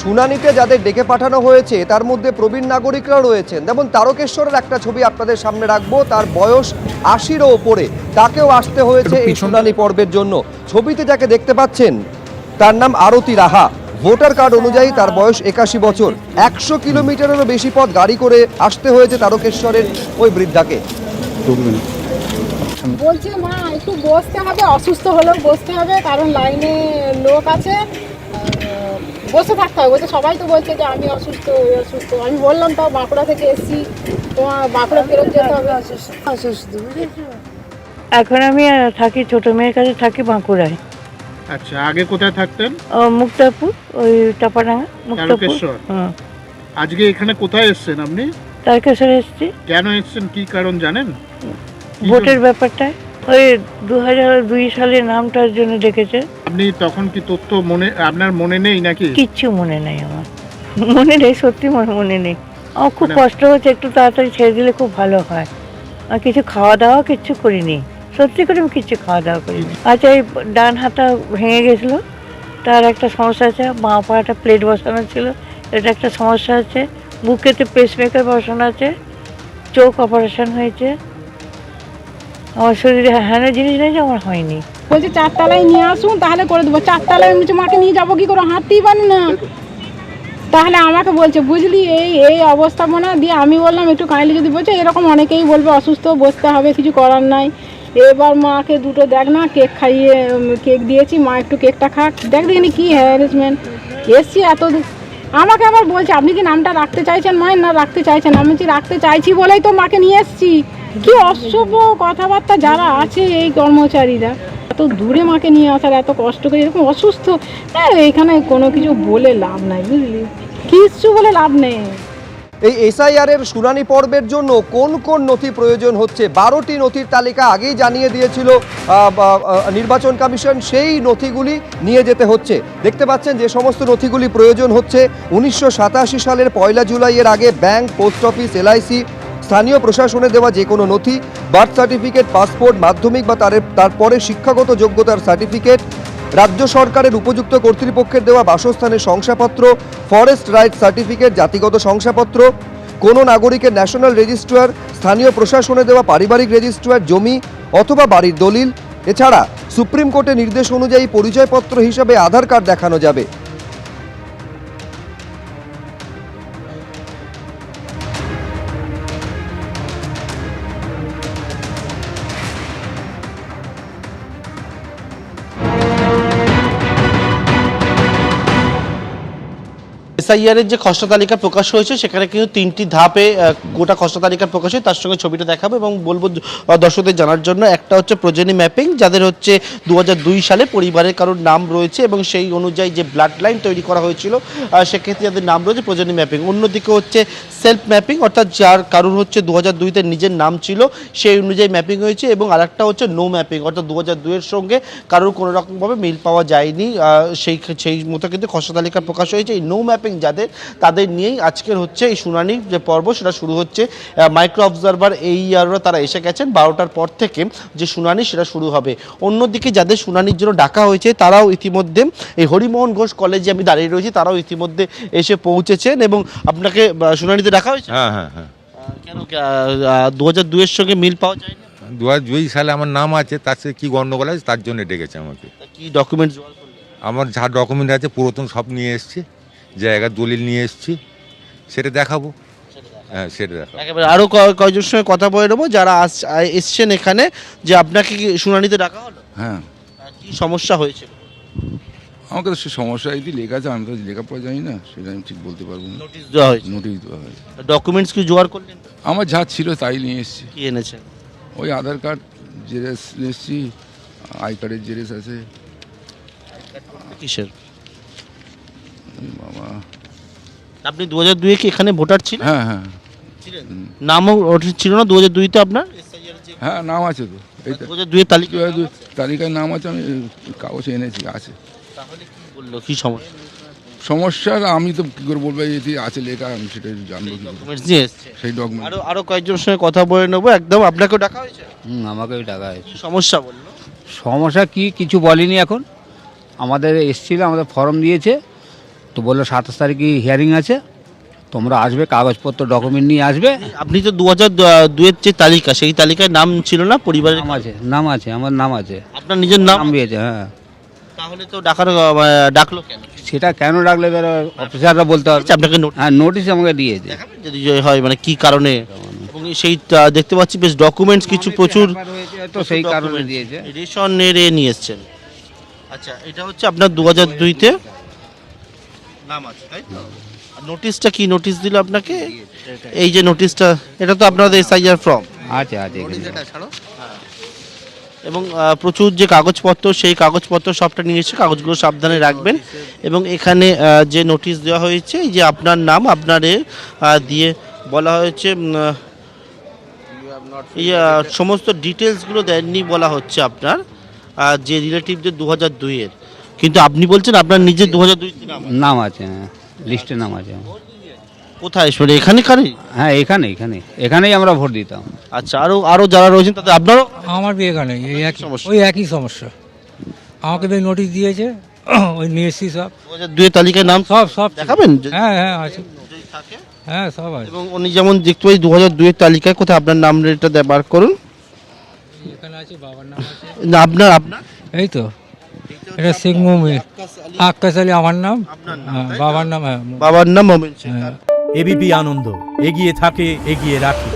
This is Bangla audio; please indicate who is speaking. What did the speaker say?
Speaker 1: শুনানিতে যাদের ডেকে পাঠানো হয়েছে তার মধ্যে প্রবীণ নাগরিকরাও রয়েছেন। যেমন তারকেশ্বরের একটা ছবি আপনাদের সামনে রাখব তার বয়স আশিরও ওপরে। তাকেও আসতে হয়েছে এই শুনানি পর্বের জন্য। ছবিতে যাকে দেখতে পাচ্ছেন তার নাম আরতি রাহা। ভোটার কার্ড অনুযায়ী তার বয়স একাশি বছর। একশো কিলোমিটারেরও বেশি পথ গাড়ি করে আসতে হয়েছে তারকেশ্বরের ওই বৃদ্ধাকে।
Speaker 2: বলছে মা একটু বসতে হবে অসুস্থ হলেও বসতে হবে কারণ লাইনে লোক আছে। বসে থাকতে হবে। বলছে সবাই তো বলছে যে আমি অসুস্থ ওই অসুস্থ। আমি বললাম তাও বাঁকুড়া থেকে এসছি। তোমার বাঁকুড়া ফেরত যেতে হবে। অসুস্থ
Speaker 3: এখন আমি থাকি ছোট মেয়ের কাছে থাকি বাঁকুড়ায়।
Speaker 4: আচ্ছা আগে কোথায় থাকতেন?
Speaker 3: ও মুক্তাপুর ওই টাপাডাঙ্গা মুক্তাপুর?
Speaker 4: আজকে এখানে কোথায় এসেছেন আপনি?
Speaker 3: তারকেশ্বরে এসছি।
Speaker 4: কেন এসেছেন? কি কারণ জানেন?
Speaker 3: ভোটের ব্যাপারটায়। ওই দু হাজার দুই সালে নামটার জন্য ডেকেছে।
Speaker 4: আপনি তখন কি তথ্য মনে আপনার মনে নেই নাকি?
Speaker 3: কিচ্ছু মনে নেই আমার। মনে নেই সত্যি মনে মনে নেই। আমার খুব
Speaker 4: মানে-
Speaker 3: কষ্ট হচ্ছে একটু তাড়াতাড়ি ছেড়ে দিলে খুব ভালো হয়। আর কিছু খাওয়া দাওয়া কিচ্ছু করিনি। সত্যি করে আমি কিছু খাওয়া দাওয়া করিনি। আচ্ছা এই ডান হাতটা ভেঙে গেছিল। তার একটা সমস্যা আছে মা পা একটা প্লেট বসানো ছিল। এটা একটা সমস্যা আছে। বুকেতে পেসমেকার বসানো আছে। চোখ অপারেশন হয়েছে। আমার শরীরে হ্যাঁ জিনিস নেই যে আমার হয়নি।
Speaker 2: বলছে চারতলায় নিয়ে আসুন, তাহলে করে দেবো। চারতলায় আমি মাকে নিয়ে যাব কি করে? হাঁটতেই পারি না। তাহলে আমাকে বলছে, বুঝলি, এই এই অবস্থাপনা দিয়ে আমি বললাম, একটু কাইন্ডলি যদি বলছে, এরকম অনেকেই বলবে, অসুস্থ, বসতে হবে, কিছু করার নাই। এবার মাকে দুটো দেখ না, কেক খাইয়ে কেক দিয়েছি, মা একটু কেকটা খাক। দেখ দেখিনি কি হ্যারাসমেন্ট এসছি এত। আমাকে আবার বলছে, আপনি কি নামটা রাখতে চাইছেন মায়ের, না রাখতে চাইছেন? আমি বলছি, রাখতে চাইছি বলেই তো মাকে নিয়ে এসছি। কি অসভ্য কথাবার্তা যারা আছে এই কর্মচারীরা? এত দূরে মাকে নিয়ে আসার এত কষ্ট করে, এরকম অসুস্থ। হ্যাঁ এখানে কোনো কিছু বলে লাভ নাই, বুঝলি? কিচ্ছু বলে লাভ নেই।
Speaker 1: এই এসআইআর এর শুনানি পর্বের জন্য কোন কোন নথি প্রয়োজন হচ্ছে? বারোটি নথির তালিকা আগেই জানিয়ে দিয়েছিল নির্বাচন কমিশন। সেই নথিগুলি নিয়ে যেতে হচ্ছে। দেখতে পাচ্ছেন যে সমস্ত নথিগুলি প্রয়োজন হচ্ছে। উনিশশো সাতাশি সালের পয়লা জুলাইয়ের আগে ব্যাংক, পোস্ট অফিস, এলআইসি স্থানীয় প্রশাসনে দেওয়া যে কোনো নথি, বার্থ সার্টিফিকেট, পাসপোর্ট, মাধ্যমিক বা তার তারপরে শিক্ষাগত যোগ্যতার সার্টিফিকেট, রাজ্য সরকারের উপযুক্ত কর্তৃপক্ষের দেওয়া বাসস্থানের শংসাপত্র, ফরেস্ট রাইট সার্টিফিকেট, জাতিগত শংসাপত্র, কোনো নাগরিকের ন্যাশনাল রেজিস্ট্রার, স্থানীয় প্রশাসনে দেওয়া পারিবারিক রেজিস্ট্রার, জমি অথবা বাড়ির দলিল। এছাড়া সুপ্রিম কোর্টের নির্দেশ অনুযায়ী পরিচয়পত্র হিসাবে আধার কার্ড দেখানো যাবে।
Speaker 5: এসআইআর এর যে খসড়া তালিকা প্রকাশ হয়েছে, সেখানে কিন্তু তিনটি ধাপে গোটা খসড়া তালিকা প্রকাশ হয় তার সঙ্গে ছবিটা দেখাবো এবং বলব দর্শকদের জানার জন্য, একটা হচ্ছে প্রজেনি ম্যাপিং, যাদের হচ্ছে দু হাজার দুই সালে পরিবারের কারোর নাম রয়েছে এবং সেই অনুযায়ী যে ব্লাড লাইন তৈরি করা হয়েছিল সেক্ষেত্রে যাদের নাম রয়েছে প্রজেনি ম্যাপিং। অন্যদিকে হচ্ছে সেলফ ম্যাপিং, অর্থাৎ যার কারোর হচ্ছে দু হাজার দুইতে নিজের নাম ছিল, সেই অনুযায়ী ম্যাপিং হয়েছে এবং আরেকটা হচ্ছে নো ম্যাপিং, অর্থাৎ দু হাজার দুইয়ের সঙ্গে কারোর কোনো রকমভাবে মিল পাওয়া যায়নি। সেই সেই মতো কিন্তু খসড়া তালিকা প্রকাশ হয়েছে। এই নো ম্যাপিং যাদের তাদের নিয়েই আজকের হচ্ছে এই শুনানি যে পর্ব সেটা শুরু হচ্ছে। মাইক্রো অবজারভার এই ইয়াররা তারা এসে গেছেন বারোটার পর থেকে যে শুনানি সেটা শুরু হবে। অন্যদিকে যাদের শুনানির জন্য ডাকা হয়েছে তারাও ইতিমধ্যে এই হরিমোহন ঘোষ কলেজে আমি দাঁড়িয়ে রয়েছি তারাও ইতিমধ্যে এসে পৌঁছেছেন এবং আপনাকে শুনানিতে ডাকা হয়েছে?
Speaker 6: হ্যাঁ হ্যাঁ হ্যাঁ।
Speaker 5: কেন দু হাজার দুইয়ের সঙ্গে মিল পাওয়া যায়নি?
Speaker 6: দু হাজার দুই সালে আমার নাম আছে তার সাথে কী গণ্ডগোল আছে তার জন্য ডেকেছে আমাকে।
Speaker 5: কি ডকুমেন্টস
Speaker 6: আমার যা ডকুমেন্ট আছে পুরাতন সব নিয়ে এসছি। জায়গার দলিল নিয়ে এসছি সেটা দেখাবো। হ্যাঁ সেটা দেখাবো।
Speaker 5: একেবারে আরও ক- কয়েকজনের সঙ্গে কথা বলে নেব যারা আস- এসছেন এখানে যে আপনাকে কি শুনানিতে ডাকা হলো?
Speaker 7: হ্যাঁ।
Speaker 5: কি সমস্যা হয়েছিল
Speaker 7: আমাকে তো সে সমস্যা এই লেখা আছে আমি তো লেখাপড়া জানি না সেটা আমি ঠিক বলতে পারব না।
Speaker 5: নোটিশ দেওয়া হয়েছে।
Speaker 7: নোটিশ দেওয়া হয়েছে।
Speaker 5: ডকুমেন্টস কি জোগাড় করলেন?
Speaker 7: আমার যা ছিল তাই নিয়ে এসেছি।
Speaker 5: কি এনেছেন?
Speaker 7: ওই আধার কার্ড জেরেস নিয়ে এসেছি আই কার্ডের জেরেস আছে।
Speaker 5: কিসের?
Speaker 7: বাবা।
Speaker 5: আপনি দু হাজার দুয়ে কি এখানে ভোটার ছিলেন?
Speaker 7: হ্যাঁ হ্যাঁ।
Speaker 5: ছিলেন? নামও ওঠে ছিল না দু হাজার দুইতে আপনার?
Speaker 7: হ্যাঁ নাম আছে তো। এইটা
Speaker 5: দু হাজার দুয়ের তালিকা
Speaker 7: দু হাজার দুই তালিকায় নাম আছে আমি কাগজে এনেছি আছে।
Speaker 5: তাহলে কি বলল? কি সমস্যা?
Speaker 7: সমস্যা আমি তো কী করে বলব এটি আছে লেখা আমি সেটা জানব কি করে।
Speaker 5: ডকুমেন্টস নিয়ে এসছে।
Speaker 7: সেই ডকুমেন্ট
Speaker 5: আরও আরও কয়েকজনের সঙ্গে কথা বলে নেব একদম আপনাকেও ডাকা হয়েছে?
Speaker 8: হুম আমাকেও টাকা হয়েছে।
Speaker 5: কি সমস্যা বলল?
Speaker 8: সমস্যা কি কিছু বলেনি এখন। আমাদের এসছিল আমাদের ফর্ম দিয়েছে তো বলল সাতাশ তারিখে হিয়ারিং আছে তোমরা আসবে কাগজপত্র ডকুমেন্ট নিয়ে আসবে।
Speaker 5: আপনি তো দু হাজার দুয়ের যে তালিকা সেই তালিকায় নাম ছিল না পরিবারের?
Speaker 8: নাম আছে নাম আছে আমার নাম আছে।
Speaker 5: আপনার নিজের নাম?
Speaker 8: দিয়েছে হ্যাঁ।
Speaker 5: তাহলে তো ডাকার ডাকলো কেন?
Speaker 8: সেটা কেন ডাকলে অফিসাররা বলতে পারবে?
Speaker 5: আচ্ছা, আপনাকে
Speaker 8: হ্যাঁ নোটিশ আমাকে দিয়েছে।
Speaker 5: যদি হয় মানে কি কারণে? সেই দেখতে পাচ্ছি বেশ ডকুমেন্টস কিছু প্রচুর
Speaker 8: তো সেই কারণে দিয়েছে।
Speaker 5: রেশনের এ নিয়ে এসছেন। আচ্ছা এটা হচ্ছে আপনার দু হাজার দুইতে? নাম আছে তাই তো? নোটিশটা কি নোটিশ দিল আপনাকে? এই যে নোটিশটা এটা তো আপনাদের এসআইআর ফর্ম
Speaker 8: আছে আছে এখানে।
Speaker 5: এবং প্রচুর যে কাগজপত্র সেই কাগজপত্র সবটা নিয়ে এসে কাগজগুলো সাবধানে রাখবেন। এবং এখানে যে নোটিশ দেওয়া হয়েছে যে আপনার নাম আপনার এ, দিয়ে বলা হয়েছে সমস্ত ডিটেলসগুলো দেননি বলা হচ্ছে আপনার। যে রিলেটিভদের দু হাজার দুইয়ের। কিন্তু আপনি বলছেন আপনার নিজের দু হাজার দুই
Speaker 8: নাম আছে। হ্যাঁ লিস্টে নাম আছে।
Speaker 5: কোথায়? মানে এখানে কারি
Speaker 8: হ্যাঁ এখানে এখানে এখানেই আমরা ভোট দিতাম।
Speaker 5: আচ্ছা আরও আরও যারা রয়েছেন তাদের আপনারও?
Speaker 9: আমার বিয়ে এখানে এই একই
Speaker 5: সমস্যা।
Speaker 9: ওই একই সমস্যা। আমাকে তো নোটিশ দিয়েছে ওই নিয়ে এসছি সব।
Speaker 5: দু হাজার দুইয়ের তালিকায় নাম
Speaker 9: সব সব
Speaker 5: দেখাবেন?
Speaker 9: হ্যাঁ হ্যাঁ আছে। হ্যাঁ সব আছে।
Speaker 5: এবং উনি যেমন দেখতে পাই দু হাজার দুয়ের তালিকায় কোথায়? আপনার নাম রেটটা বার করুন।
Speaker 9: এখানে আছে বাবার নাম আছে।
Speaker 5: না আপনার আপনার?
Speaker 9: এই তো। এটা শেখ মুমিন। আক্কাস আলী আমার নাম? হ্যাঁ, বাবার নাম হ্যাঁ।
Speaker 5: বাবার নাম মোমেন শেখ।
Speaker 9: হ্যাঁ।
Speaker 10: এবিপি আনন্দ এগিয়ে থাকে এগিয়ে রাখে।